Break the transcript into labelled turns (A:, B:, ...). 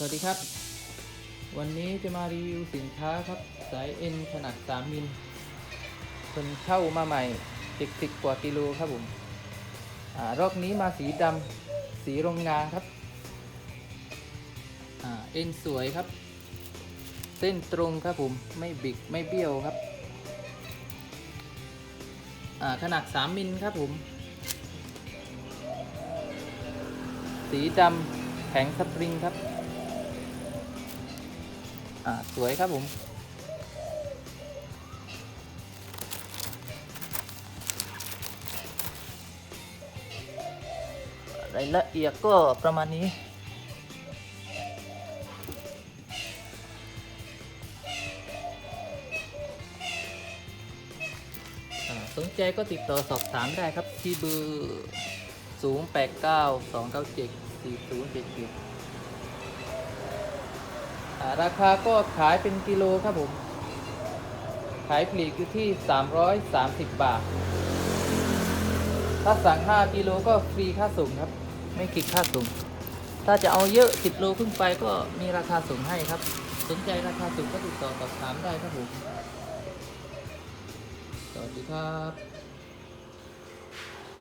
A: สวัสดีครับ วันนี้จะมารีวิวสินค้าครับสายเอ็นขนาด 3 มิลคนเข้ามาใหม่ติดสิบกว่ากิโลครับผมอรอบนี้มาสีดำสีโรงงานครับเอ็นสวยครับ เส้นตรงครับผมไม่บิกไม่เบี้ยวครับอ่าขนาด 3 มิลครับผม สีดำแข็งสปริงครับ อ่าสวยครับผมรายละเอียดก็ประมาณนี้ สนใจก็ติดต่อสอบถามได้ครับที่เบอร์ 0 8 9 2 9 7 4 0 7 7อ่า ราคาก็ขายเป็นกิโลครับผม ขายปลีกอยู่ที่ 330 บาท ถ้าสั่ง 5 กิโลก็ฟรีค่าส่งครับ ไม่คิดค่าส่ง ถ้าจะเอาเยอะ 10 โลขึ้นไปก็มีราคาส่งให้ครับ สนใจราคาส่งก็ติดต่อสอบถามได้ครับผม สวัสดีครับ